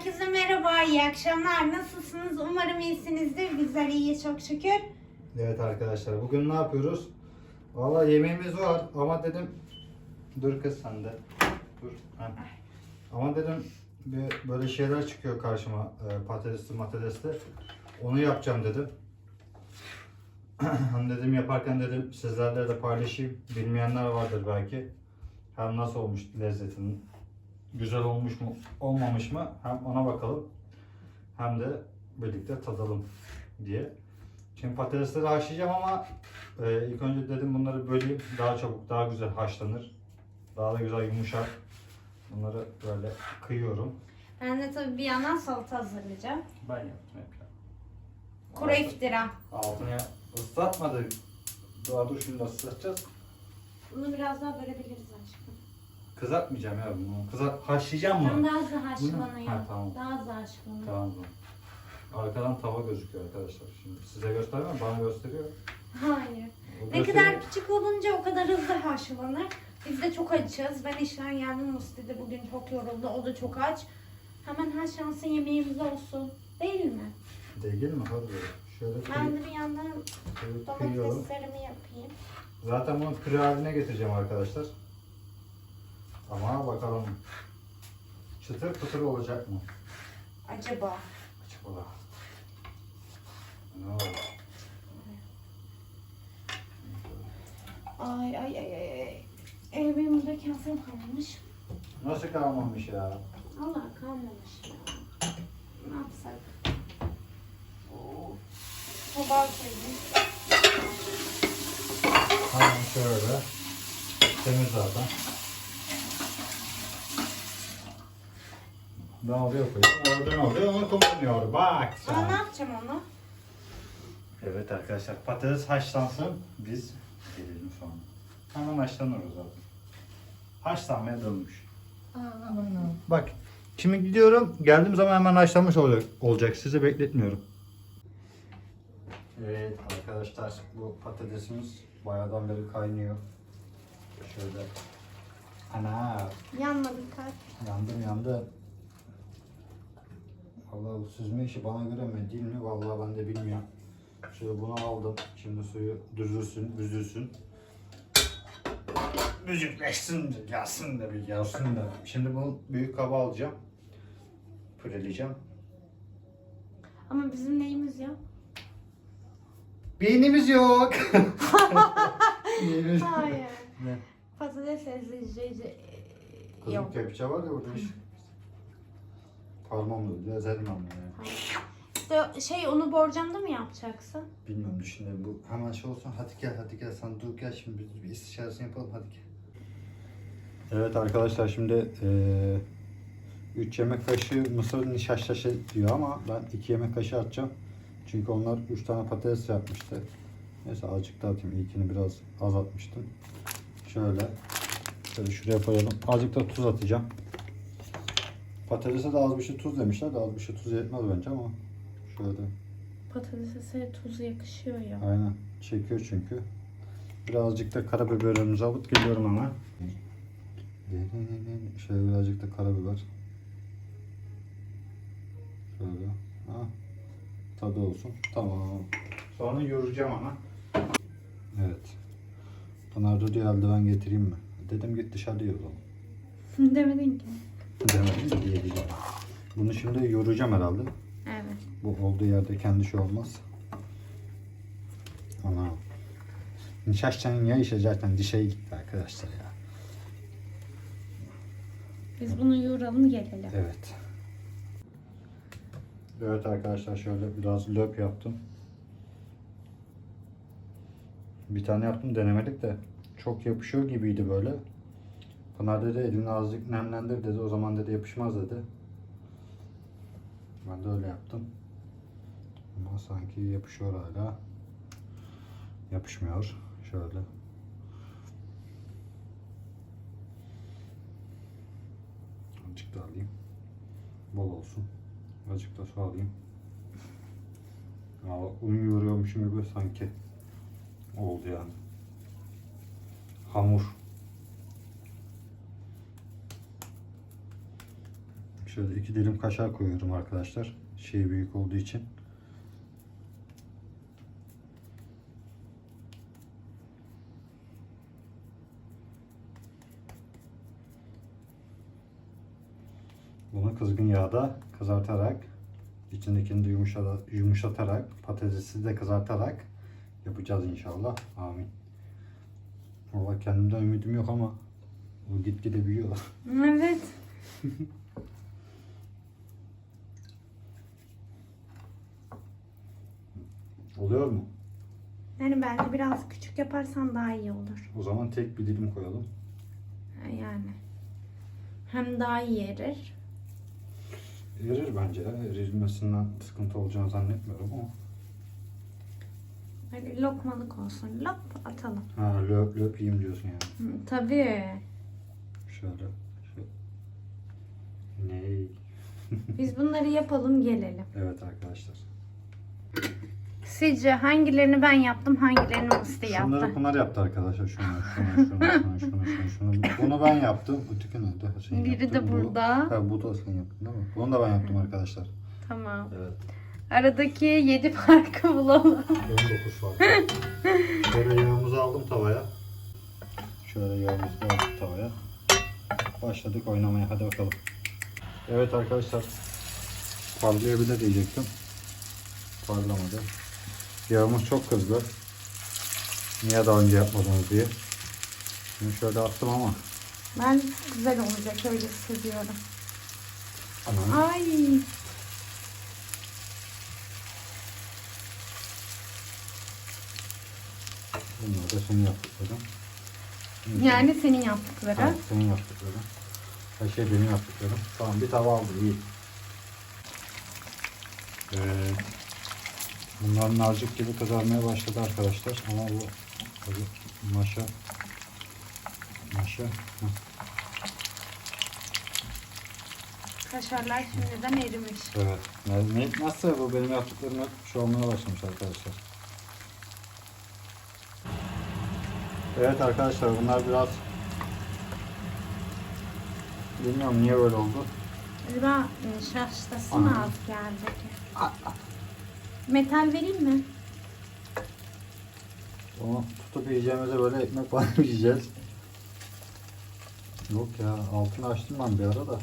Herkese merhaba, iyi akşamlar. Nasılsınız? Umarım iyisinizdir. Bizler iyiyiz çok şükür. Evet arkadaşlar bugün ne yapıyoruz? Valla yemeğimiz var ama dedim dur kız sen de dur. Ha. Ama dedim böyle şeyler çıkıyor karşıma e, patatesli matatesli. Onu yapacağım dedim. Hani dedim yaparken dedim sizlerle de paylaşayım. Bilmeyenler vardır belki. Hem nasıl olmuş lezzetinin güzel olmuş mu olmamış mı hem ona bakalım hem de birlikte tadalım diye. Şimdi patatesleri haşlayacağım ama e, ilk önce dedim bunları böleyim daha çabuk daha güzel haşlanır. Daha da güzel yumuşar. Bunları böyle kıyıyorum. Ben de tabii bir yandan salata hazırlayacağım. Ben yaptım hep. Kuru iftira. Altını ıslatmadık. Daha dur şimdi ıslatacağız. Bunu biraz daha bölebiliriz. Kızartmayacağım ya bunu. Kızart haşlayacağım Tam mı? daha hızlı haşlanıyor. Ha, tamam. Daha hızlı haşlanıyor. Tamam tamam. Arkadan tava gözüküyor arkadaşlar. Şimdi size göstermem bana gösteriyor. Hayır. O Ne gösteriyor. kadar küçük olunca o kadar hızlı haşlanır. Biz de çok açız. Ben işten geldim. Musti de bugün çok yoruldu. O da çok aç. Hemen haşlansın yemeğimiz olsun. Değil mi? Değil mi? Hadi böyle. Şöyle Ben de bir yandan kıyıyorum. domateslerimi yapayım. Zaten bunu püre haline getireceğim arkadaşlar. Ama bakalım çıtır pıtır olacak mı? Acaba? Ola. Ne oldu? Ay ay ay ay. Ee, benim burada kasem kalmış. Nasıl kalmamış ya? Allah kalmamış ya. Ne yapsak? Oo. Tabağı koydum. Tamam şöyle. Temiz zaten. Oluyor koyuyor? Orada ne oluyor? Onu kullanıyor. Bak Ama ne sen. yapacağım onu? Evet arkadaşlar patates haşlansın. Biz gelelim sonra. Hemen haşlanır o zaten. Haşlanmaya dönmüş. Bak şimdi gidiyorum. Geldiğim zaman hemen haşlanmış olacak. olacak. Sizi bekletmiyorum. Evet arkadaşlar bu patatesimiz bayağıdan beri kaynıyor. Şöyle. Ana Yanmadı kalp. yandım yandım. Vallahi bu süzme işi bana göre mi değil mi? Vallahi ben de bilmiyorum. Şöyle bunu aldım. Şimdi suyu düzülsün, büzülsün. Müzikleşsin, gelsin de bir gelsin de. Şimdi bunu büyük kaba alacağım. Püreleyeceğim. Ama bizim neyimiz yok? Beynimiz yok. Hayır. Ne? Patates ezleyici Kızım yok. kepçe var ya burada iş. Parmağımla lezerim ama yani. İşte şey onu borcamda mı yapacaksın? Bilmiyorum düşünüyorum bu hemen şey olsun hadi gel hadi gel sen dur gel şimdi biz bir istişaresini yapalım hadi gel. Evet arkadaşlar şimdi 3 yemek kaşığı mısır nişastaşı diyor ama ben 2 yemek kaşığı atacağım. Çünkü onlar 3 tane patates yapmıştı. Neyse azıcık daha atayım. İlkini biraz az atmıştım. Şöyle. Şöyle şuraya koyalım. Azıcık da tuz atacağım. Patatese de az bir şey tuz demişler de az bir şey tuz yetmez bence ama şöyle. Patatese tuz yakışıyor ya. Aynen. Çekiyor çünkü. Birazcık da karabiberimizi alıp geliyorum hemen. Şöyle birazcık da karabiber. Şöyle. Ha. Tadı olsun. Tamam. Sonra yoğuracağım ama. Evet. Pınar da diyor eldiven getireyim mi? Dedim git dışarıda zaman. Demedin ki. Demedim de diyeceğim. Bunu şimdi yoğuracağım herhalde. Evet. Bu olduğu yerde kendi şey olmaz. Ana. Nişastanın ya işe zaten dişe gitti arkadaşlar ya. Biz bunu yoğuralım gelelim. Evet. Evet arkadaşlar şöyle biraz löp yaptım. Bir tane yaptım denemedik de çok yapışıyor gibiydi böyle. Pınar dedi elini azıcık nemlendir dedi o zaman dedi yapışmaz dedi. Ben de öyle yaptım. Ama sanki yapışıyor hala. Yapışmıyor. Şöyle. Azıcık da alayım. Bol olsun. Azıcık da su alayım. Ya un yoğuruyormuşum gibi sanki oldu yani. Hamur. Şöyle iki dilim kaşar koyuyorum arkadaşlar. Şey büyük olduğu için. Bunu kızgın yağda kızartarak içindekini de yumuşata- yumuşatarak patatesi de kızartarak yapacağız inşallah. Amin. Valla kendimden ümidim yok ama bu gitgide büyüyor. Evet. Oluyor mu? Yani bence biraz küçük yaparsan daha iyi olur. O zaman tek bir dilim koyalım. Yani. Hem daha iyi erir. Erir bence ya. Erilmesinden sıkıntı olacağını zannetmiyorum ama. Böyle lokmalık olsun. Lop atalım. Ha löp löp yiyeyim diyorsun yani. Hı, tabii. Şöyle. şöyle. Ney? Biz bunları yapalım gelelim. Evet arkadaşlar. Sizce hangilerini ben yaptım, hangilerini Musti Şunları yaptı? Pınar yaptı arkadaşlar. Şunu, şunu, şunu, şunu, şunu, şunu. Bunu ben yaptım. Öteki nerede? Sen Biri yaptın. de Bu- burada. Ha, bu da sen yaptın değil mi? Bunu da ben yaptım arkadaşlar. Tamam. Evet. Aradaki 7 farkı bulalım. 19 farklı. Şöyle yağımızı aldım tavaya. Şöyle yağımızı aldık tavaya. Başladık oynamaya. Hadi bakalım. Evet arkadaşlar. Parlayabilir diyecektim. Parlamadı. Yağımız çok kızdı. Niye daha önce yapmadınız diye. Şimdi şöyle attım ama. Ben güzel olacak öyle hissediyorum. Ana. Ay. Bunlar da senin yaptıkların. Yani senin yaptıkları. Evet, senin yaptıkların. Her şey benim yaptıklarım. Tamam bir tava aldım iyi. Evet. Bunlar narcık gibi kızarmaya başladı arkadaşlar. Ama bu tabii maşa maşa heh, Kaşarlar şimdiden erimiş. evet. Ne, ne, nasıl bu benim yaptıklarım hep şey olmaya başlamış arkadaşlar. Evet arkadaşlar bunlar biraz bilmiyorum niye böyle oldu. Acaba nişastası Aha. mı az geldi? Metal vereyim mi? Onu tutup yiyeceğimize böyle ekmek falan yiyeceğiz. Yok ya altını açtım ben bir ara da.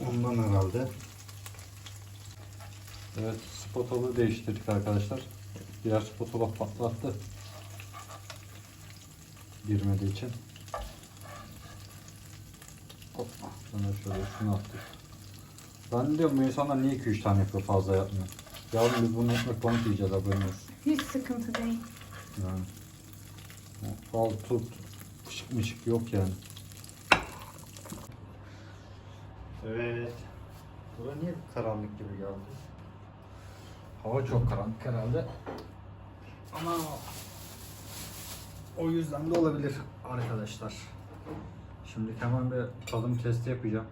Ondan herhalde. Evet spotolu değiştirdik arkadaşlar. Diğer spotula patlattı. Girmediği için. Hoppa. Sonra şöyle şunu attık. Ben diyorum bu insanlar niye 2-3 tane yapıyor fazla yapmıyor. Yavrum biz bunu ekmek banıp yiyeceğiz haberin olsun. Hiç sıkıntı değil. Yani. Fal tut. Fışık mışık yok yani. Evet. Bura niye karanlık gibi geldi? Hava çok karanlık herhalde. Ama o yüzden de olabilir arkadaşlar. Şimdi hemen bir tadım testi yapacağım.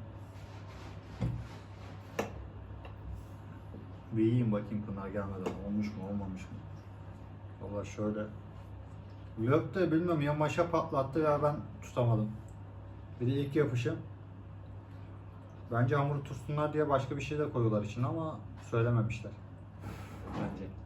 Bir yiyeyim bakayım Pınar gelmeden olmuş mu olmamış mı? Valla şöyle. Löp de bilmiyorum ya maşa patlattı ya ben tutamadım. Bir de ilk yapışım. Bence hamuru tutsunlar diye başka bir şey de koyuyorlar için ama söylememişler. Bence.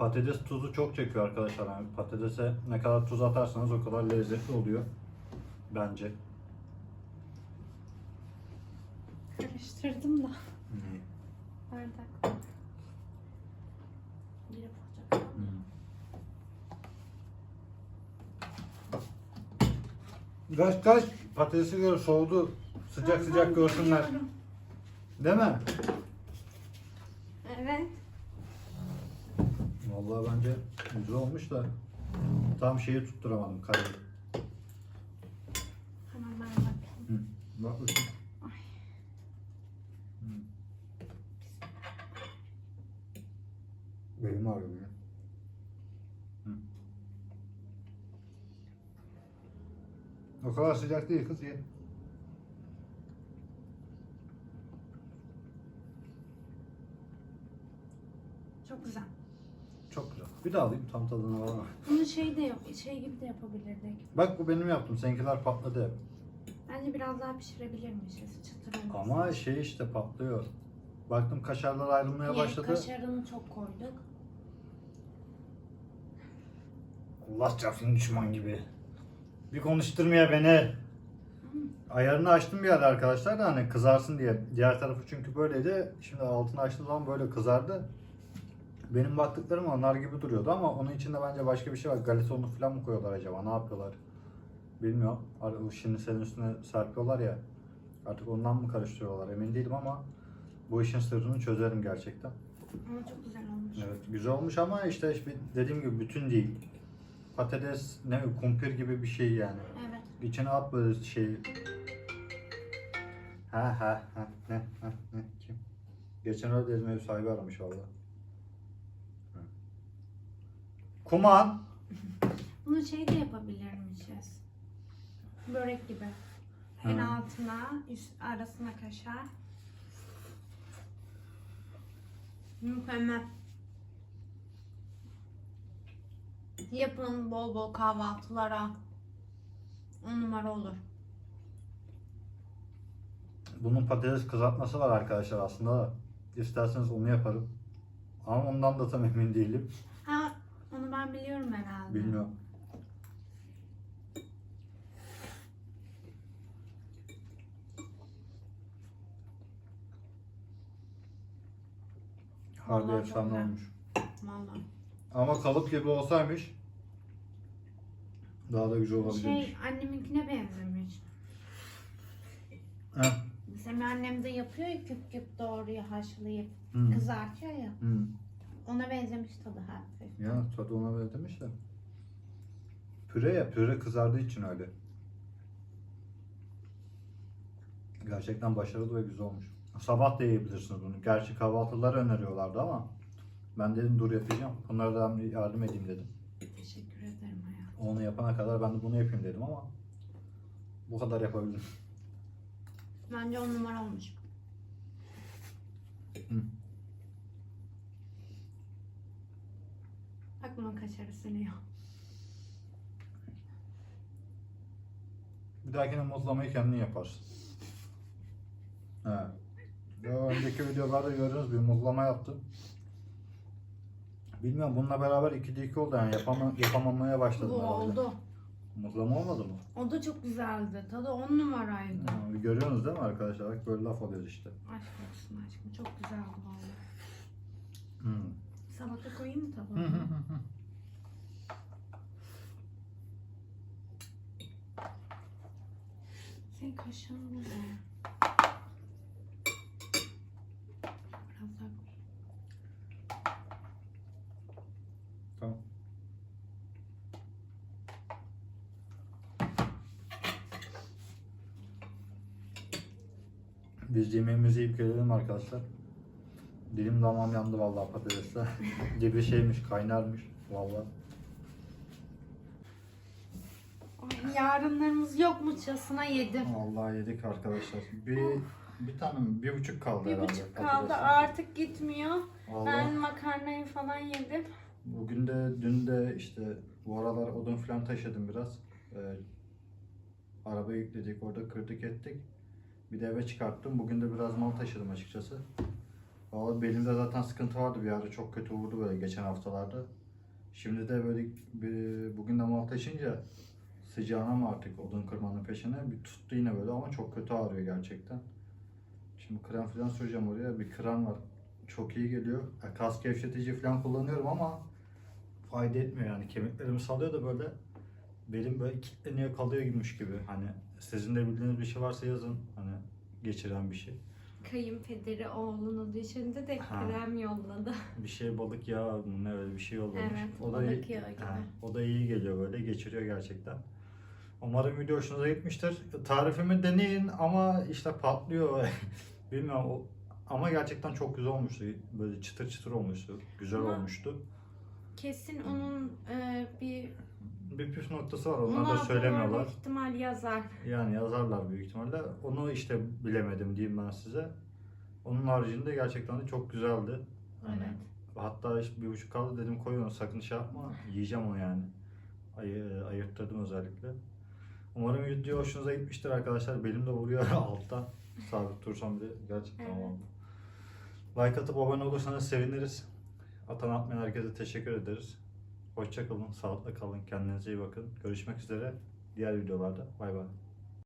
Patates tuzu çok çekiyor arkadaşlar. Yani patatese ne kadar tuz atarsanız o kadar lezzetli oluyor. Bence. Karıştırdım da. Bardak. Biri portakal. Kaç kaç patatesi gör soğudu. Sıcak sıcak görsünler. Değil mi? Evet. Vallahi bence güzel olmuş da tam şeyi tutturamadım kareyi. Hemen ben bakayım. Hı. Bak bakayım. Ay. Hı. Benim ağrıyor ya. Hı. O kadar sıcak değil kız ye. Çok güzel. Çok güzel. Bir daha alayım tam tadına var. Bunu şey de yap, şey gibi de yapabilirdik. Bak bu benim yaptım. Seninkiler patladı hep. Bence biraz daha pişirebilirmişiz. Çıtır olmasın. Ama şey işte patlıyor. Baktım kaşarlar ayrılmaya Ye, başladı. Kaşarını çok koyduk. Allah çarpsın düşman gibi. Bir konuşturmuyor beni. Ayarını açtım bir ara arkadaşlar da hani kızarsın diye. Diğer tarafı çünkü böyleydi. Şimdi altını açtığım zaman böyle kızardı. Benim baktıklarım onlar gibi duruyordu ama onun içinde bence başka bir şey var. Unu falan mı koyuyorlar acaba? Ne yapıyorlar? Bilmiyorum. Şimdi senin üstüne serpiyorlar ya. Artık ondan mı karıştırıyorlar emin değilim ama bu işin sırrını çözerim gerçekten. Ama çok güzel olmuş. Evet güzel olmuş ama işte dediğim gibi bütün değil. Patates ne kumpir gibi bir şey yani. Evet. İçine at böyle şey. Ha ha ha ne ha ne kim? Geçen öyle dedim ev sahibi aramış valla. Hı. Kuman. Bunu şey de yapabilirmişiz. Börek gibi. En Hı. altına, üst arasına kaşar. Mükemmel. Yapın bol bol kahvaltılara. On numara olur. Bunun patates kızartması var arkadaşlar aslında da. İsterseniz onu yaparım. Ama ondan da tam emin değilim. Onu ben biliyorum herhalde. Bilmiyorum. Harbi Vallahi çok efsane güzel. olmuş. Vallahi. Ama kalıp gibi olsaymış daha da güzel olabilirmiş. Şey anneminkine benzemiş. Heh. Bizim annem de yapıyor ya küp küp doğruyu haşlayıp Hı. kızartıyor ya. Hı. Ona benzemiş tadı hafif. Ya tadı ona benzemiş de. Püre ya püre kızardığı için öyle. Gerçekten başarılı ve güzel olmuş. Sabah da yiyebilirsiniz bunu. Gerçi kahvaltıları öneriyorlardı ama ben dedim dur yapacağım. Bunlara da yardım edeyim dedim. Teşekkür ederim hayatım. Onu yapana kadar ben de bunu yapayım dedim ama bu kadar yapabildim. Bence on numara olmuş. Hı. Bak bunun kaşarı sönüyor. Bir dahakine muzlamayı kendin yaparsın. Ya önceki videolarda gördünüz bir muzlama yaptım. Bilmiyorum bununla beraber 2'de 2 oldu yani yapama, yapamamaya başladım Bu herhalde. oldu. Muzlama olmadı mı? O da çok güzeldi. Tadı on numaraydı. Ha, görüyorsunuz değil mi arkadaşlar? Bak böyle laf alıyoruz işte. Aşk olsun aşkım. Çok güzeldi vallahi. Salata koyayım mı tabağa? hı hı. Senin kaşığın ne? Biraz daha koy. Tamam. Biz yemeğimizi yiyip gelelim arkadaşlar. Dilim damağım yandı vallahi patatesle. Gibi şeymiş, kaynarmış vallahi. Ay, yarınlarımız yokmuşçasına yedim. Vallahi yedik arkadaşlar. Bir bir tane? Bir buçuk kaldı Bir herhalde. buçuk kaldı patatesle. artık gitmiyor. Vallahi. Ben makarnayı falan yedim. Bugün de dün de işte bu aralar odun falan taşıdım biraz. Ee, araba yükledik orada kırdık ettik. Bir de eve çıkarttım. Bugün de biraz mal taşıdım açıkçası. Vallahi belimde zaten sıkıntı vardı bir ara çok kötü vurdu böyle geçen haftalarda. Şimdi de böyle bir, bugün de mal taşınca sıcağına mı artık odun kırmanın peşine bir tuttu yine böyle ama çok kötü ağrıyor gerçekten. Şimdi krem falan süreceğim oraya. Bir kran var. Çok iyi geliyor. Ya, Kas gevşetici falan kullanıyorum ama fayda etmiyor yani. Kemiklerimi salıyor da böyle belim böyle kilitleniyor kalıyor gibiymiş gibi. Hani sizin de bildiğiniz bir şey varsa yazın. Hani geçiren bir şey. Kayınpederi oğlunu düşündü de Ha. krem yolladı. Bir şey balık yağı mı ne öyle bir şey yollamış. Evet, o da balık iyi- yağı gibi. Ha, o da iyi geliyor böyle geçiriyor gerçekten. Umarım video hoşunuza gitmiştir. Tarifimi deneyin ama işte patlıyor. Bilmiyorum o ama gerçekten çok güzel olmuştu. Böyle çıtır çıtır olmuştu. Güzel Ama- olmuştu. Kesin onun e, bir Bir püf noktası var. Onlar da söylemiyorlar. olma ihtimal yazar. Yani yazarlar büyük ihtimalle. Onu işte bilemedim diyeyim ben size. Onun haricinde gerçekten de çok güzeldi. Hani Evet. Hatta işte bir buçuk kaldı dedim koy onu sakın şey yapma. Yiyeceğim onu yani. Ay, ayırttırdım özellikle. Umarım video hoşunuza gitmiştir arkadaşlar. Belim de vuruyor alttan. Sabit dursam bile gerçekten Evet. oldu. Like atıp abone olursanız seviniriz. Atan atmayan herkese teşekkür ederiz. Hoşçakalın, sağlıkla kalın, kendinize iyi bakın. Görüşmek üzere diğer videolarda. Bay bay.